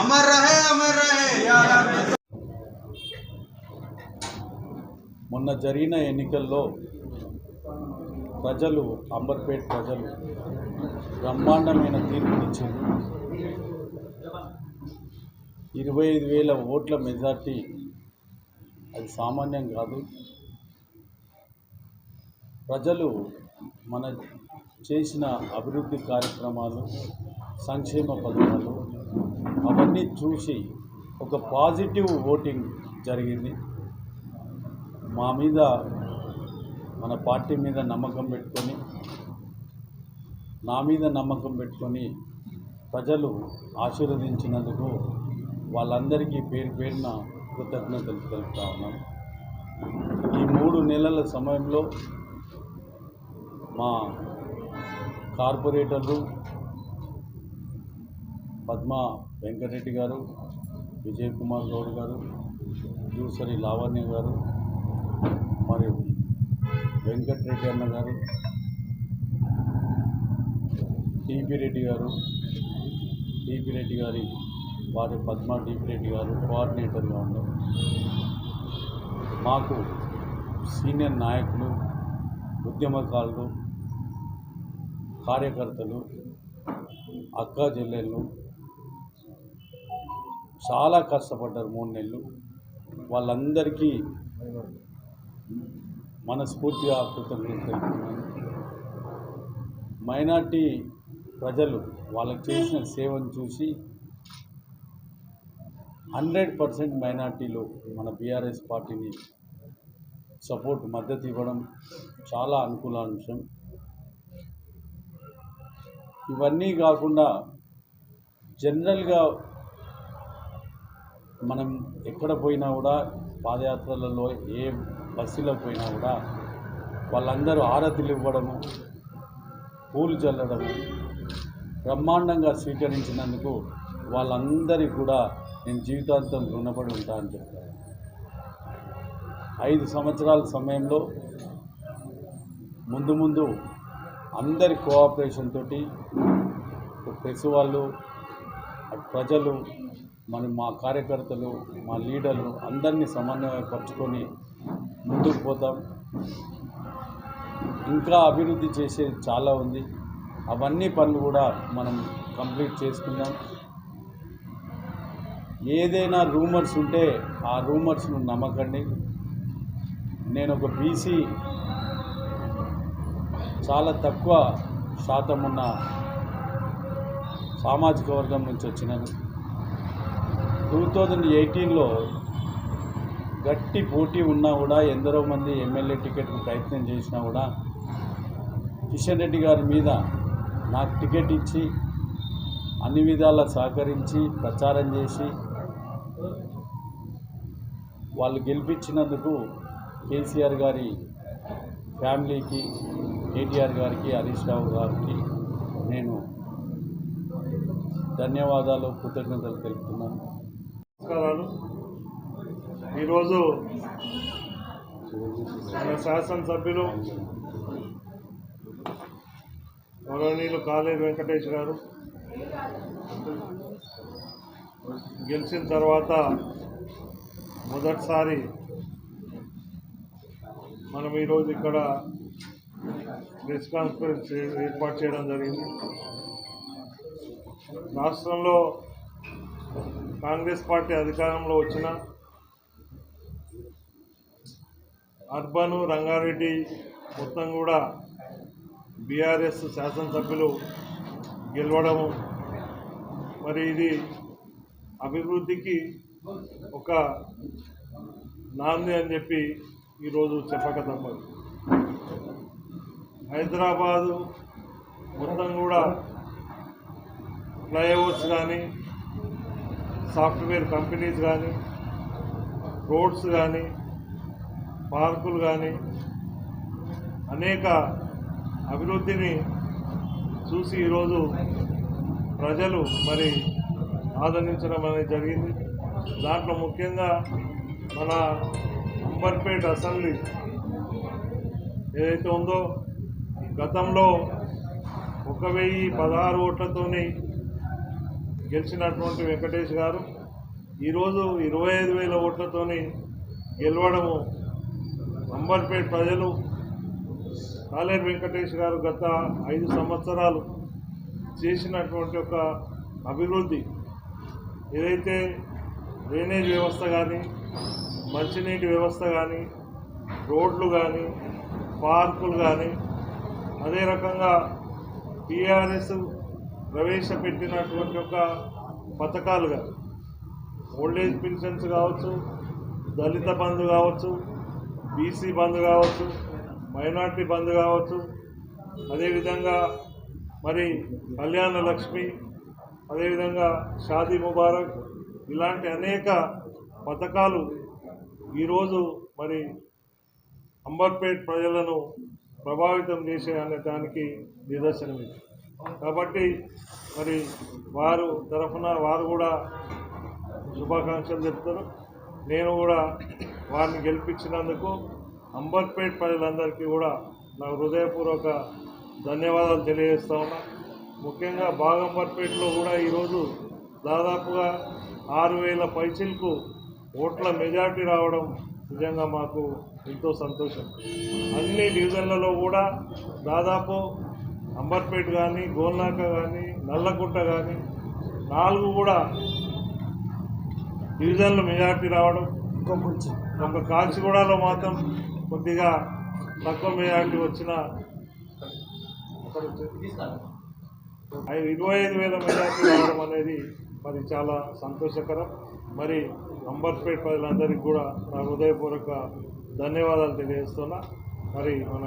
अमर रहे अमर रहे మొన్న జరిగిన ఎన్నికల్లో ప్రజలు అంబర్పేట్ ప్రజలు బ్రహ్మాండమైన తీర్పునిచ్చింది ఇరవై ఐదు వేల ఓట్ల మెజార్టీ అది సామాన్యం కాదు. ప్రజలు మన చేసిన అభివృద్ధి కార్యక్రమాలు సంక్షేమ పథకాలు అవన్నీ చూసి ఒక పాజిటివ్ ఓటింగ్ జరిగింది. మా మీద మన పార్టీ మీద నమ్మకం పెట్టుకొని నా మీద నమ్మకం పెట్టుకొని ప్రజలు ఆశీర్వదించినందుకు వాళ్ళందరికీ పేరు పేరున కృతజ్ఞతలు తెలుపుతా ఉన్నాను ఈ మూడు నెలల సమయంలో మా కార్పొరేటర్లు పద్మ వెంకటరెడ్డి గారు విజయ్ కుమార్ గౌడ్ గారు జూసరి లావణ్య గారు మరియు వెంకటరెడ్డి అన్న గారు టీపీ రెడ్డి గారు టీపీ రెడ్డి గారి వారి పద్మ టీపీ రెడ్డి గారు కోఆర్డినేటర్గా ఉన్నారు మాకు సీనియర్ నాయకులు ఉద్యమకారులు కార్యకర్తలు అక్క చెల్లెళ్ళు చాలా కష్టపడ్డారు మూడు నెలలు. వాళ్ళందరికీ మనస్ఫూర్తిగా కృతజ్ఞతలు. తెలుపుతున్నాను మైనార్టీ ప్రజలు వాళ్ళకి చేసిన సేవను చూసి హండ్రెడ్ పర్సెంట్ మైనార్టీలు మన బీఆర్ఎస్ పార్టీని సపోర్ట్ మద్దతు ఇవ్వడం చాలా అనుకూల అంశం ఇవన్నీ కాకుండా జనరల్గా మనం ఎక్కడ పోయినా కూడా పాదయాత్రలలో ఏ బస్సులో పోయినా కూడా వాళ్ళందరూ ఆరతులు ఇవ్వడము పూలు చల్లడము బ్రహ్మాండంగా స్వీకరించినందుకు వాళ్ళందరికీ కూడా నేను జీవితాంతం రుణపడి ఉంటానని చెప్పాను ఐదు సంవత్సరాల సమయంలో ముందు ముందు అందరి కోఆపరేషన్ తోటి ప్రెస్ వాళ్ళు ప్రజలు మనం మా కార్యకర్తలు మా లీడర్లు అందరినీ సమన్వయపరుచుకొని ముందుకు పోతాం. ఇంకా అభివృద్ధి చేసేది చాలా ఉంది. అవన్నీ పనులు కూడా మనం కంప్లీట్ చేసుకుందాం. ఏదైనా రూమర్స్ ఉంటే ఆ రూమర్స్ను నమ్మకండి. నేను ఒక బీసీ చాలా తక్కువ శాతం ఉన్న సామాజిక వర్గం నుంచి వచ్చినాను. టూ థౌజండ్ ఎయిటీన్లో గట్టి పోటీ ఉన్నా కూడా ఎందరో మంది ఎమ్మెల్యే టికెట్కు ప్రయత్నం చేసినా కూడా కిషన్ రెడ్డి గారి మీద నాకు టికెట్ ఇచ్చి అన్ని విధాలా సహకరించి ప్రచారం చేసి వాళ్ళు గెలిపించినందుకు కేసీఆర్ గారి ఫ్యామిలీకి కేటీఆర్ గారికి హరీష్ రావు గారికి నేను ధన్యవాదాలు కృతజ్ఞతలు తెలుపుతున్నాను. నమస్కారాలు. ఈరోజు మన శాసనసభ్యులు గౌరవనీయులు కాలేరు వెంకటేష్ గారు గెలిచిన తర్వాత మొదటిసారి మనం ఈరోజు ఇక్కడ ప్రెస్ కాన్ఫరెన్స్ ఏర్పాటు చేయడం జరిగింది. రాష్ట్రంలో కాంగ్రెస్ పార్టీ అధికారంలో వచ్చిన అర్బను రంగారెడ్డి మొత్తం కూడా బీఆర్ఎస్ శాసనసభ్యులు గెలవడము. మరి ఇది అభివృద్ధికి ఒక నాంది అని చెప్పి ఈరోజు చెప్పక తప్పదు. హైదరాబాదు మొత్తం కూడా ఫ్లైఓవర్స్ కానీ సాఫ్ట్వేర్ కంపెనీస్ కానీ రోడ్స్ కానీ పార్కులు కానీ అనేక అభివృద్ధిని చూసి ఈరోజు ప్రజలు మరి ఆదరించడం అనేది జరిగింది. దాంట్లో ముఖ్యంగా మన అంబర్పేట అసెంబ్లీ ఏదైతే ఉందో గతంలో ఒక వెయ్యి పదహారు ఓట్లతోని గెలిచినటువంటి వెంకటేష్ గారు ఈరోజు ఇరవై ఐదు వేల ఓట్లతోని గెలవడము అంబర్పేట్ ప్రజలు కాలేరు వెంకటేష్ గారు గత ఐదు సంవత్సరాలు చేసినటువంటి ఒక అభివృద్ధి. ఏదైతే డ్రైనేజ్ వ్యవస్థ కానీ మంచినీటి వ్యవస్థ కానీ రోడ్లు కానీ పార్కులు కానీ అదే రకంగా టీఆర్ఎస్ ప్రవేశపెట్టినటువంటి ఒక పథకాలుగా ఓల్డేజ్ పెన్షన్స్ కావచ్చు దళిత బంధు కావచ్చు బీసీ బంధు కావచ్చు మైనార్టీ బంధు కావచ్చు అదేవిధంగా మరి కళ్యాణ లక్ష్మి అదేవిధంగా షాదీ ముబారక్ ఇలాంటి అనేక పథకాలు ఈరోజు మరి అంబర్పేట్ ప్రజలను ప్రభావితం చేసే అనే దానికి నిదర్శనం ఇది కాబట్టి మరి వారు తరఫున వారు కూడా శుభాకాంక్షలు చెప్తారు. నేను కూడా వారిని గెలిపించినందుకు అంబర్పేట్ ప్రజలందరికీ కూడా నా హృదయపూర్వక ధన్యవాదాలు తెలియజేస్తా ఉన్నా. ముఖ్యంగా బాగంబర్పేటలో కూడా ఈరోజు దాదాపుగా ఆరు వేల పైచిలకు ఓట్ల మెజార్టీ రావడం నిజంగా మాకు ఎంతో సంతోషం. అన్ని డివిజన్లలో కూడా దాదాపు అంబర్పేట కానీ గోల్నాక కానీ నల్లకుంట కానీ నాలుగు కూడా డివిజన్లు మెజార్టీ రావడం ఒక కాచిగూడలో మాత్రం కొద్దిగా తక్కువ మెజార్టీ వచ్చిన ఇరవై ఐదు వేల మెజార్టీ రావడం అనేది మరి చాలా సంతోషకరం. మరి అంబర్పేట్ ప్రజలందరికీ కూడా నా హృదయపూర్వక ధన్యవాదాలు తెలియజేస్తున్నా. మరి మన